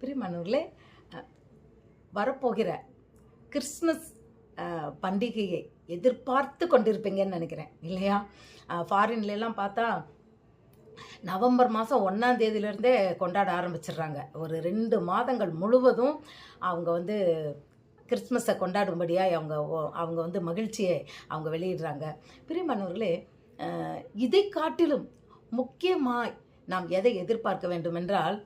பிரியமானவர்களே வரப்போகிற கிறிஸ்மஸ் பண்டிகையை எதிர்பார்த்து கொண்டிருப்பீங்கன்னு நினைக்கிறேன். இல்லையா? ஃபாரின்ல எல்லாம் பார்த்தா நவம்பர் மாதம் ஒன்றாம் தேதியிலேருந்தே கொண்டாட ஆரம்பிச்சிடுறாங்க. ஒரு ரெண்டு மாதங்கள் முழுவதும் அவங்க வந்து கிறிஸ்மஸை கொண்டாடும்படியாக அவங்க ஓ- அவங்க வந்து மகிழ்ச்சியை அவங்க வெளியிடுறாங்க. பிரியமானவர்களே இதை காட்டிலும் முக்கியமாய் நாம் எதை எதிர்பார்க்க வேண்டுமென்றால்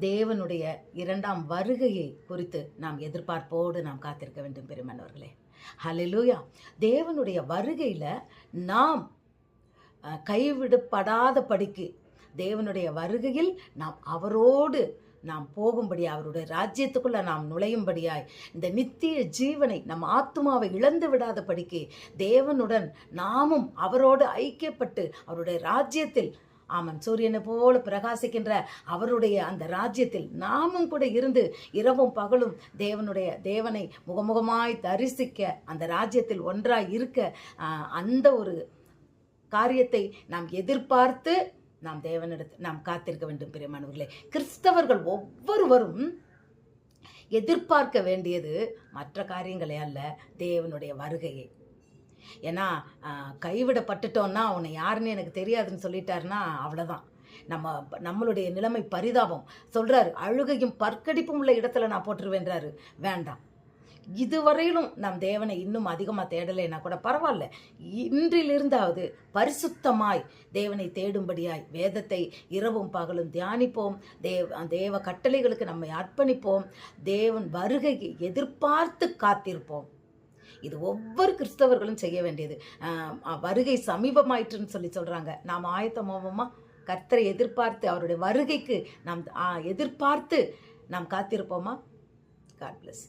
தேவனுடைய இரண்டாம் வருகையை குறித்து நாம் எதிர்பார்ப்போடு நாம் காத்திருக்க வேண்டும் பெருமானவர்களே. ஹalleluya தேவனுடைய வருகையில் நாம் கைவிடப்படாத படிக்கு தேவனுடைய வருகையில் நாம் அவரோடு நாம் போகும்படி அவருடைய ராஜ்யத்துக்குள்ள நாம் நுழையும்படியாய் இந்த நித்திய ஜீவனை நம் ஆத்துமாவை இழந்து விடாத படிக்கு தேவனுடன் நாமும் அவரோடு ஐக்கியப்பட்டு அவருடைய ராஜ்யத்தில் ஆமன் சூரியனை போல பிரகாசிக்கின்ற அவருடைய அந்த ராஜ்யத்தில் நாமும் கூட இருந்து இரவும் பகலும் தேவனுடைய தேவனை முகமுகமாய் தரிசிக்க அந்த ராஜ்யத்தில் ஒன்றாய் இருக்க அந்த ஒரு காரியத்தை நாம் எதிர்பார்த்து நாம் தேவனிடத்தில் நாம் காத்திருக்க வேண்டும் பிரியமானவர்களே. கிறிஸ்தவர்கள் ஒவ்வொருவரும் எதிர்பார்க்க வேண்டியது மற்ற காரியங்களே அல்ல தேவனுடைய வருகையை. ஏன்னா கைவிடப்பட்டுட்டோன்னா உன்னை யாருன்னு எனக்கு தெரியாதுன்னு சொல்லிட்டாருன்னா அவ்வளோதான் நம்ம நம்மளுடைய நிலைமை பரிதாபம். சொல்கிறாரு அழுகையும் பற்கடிப்பும் உள்ள இடத்துல நான் போட்டுருவேன்றாரு. வேண்டாம். இதுவரையிலும் நாம் தேவனை இன்னும் அதிகமாக தேடலைன்னா கூட பரவாயில்ல. இன்றிலிருந்தாவது பரிசுத்தமாய் தேவனை தேடும்படியாய் வேதத்தை இரவும் பகலும் தியானிப்போம். தேவ தேவ கட்டளைகளுக்கு நம்மை அர்ப்பணிப்போம். தேவன் வருகையை எதிர்பார்த்து காத்திருப்போம். இது ஒவ்வொரு கிறிஸ்தவர்களும் செய்ய வேண்டியது. வருகை சமீபமாயிற்றுன்னு சொல்லி சொல்கிறாங்க நாம் ஆயத்தமாவோமா? கர்த்தரை எதிர்பார்த்து அவருடைய வருகைக்கு நாம் எதிர்பார்த்து நாம் காத்திருப்போமா? God plus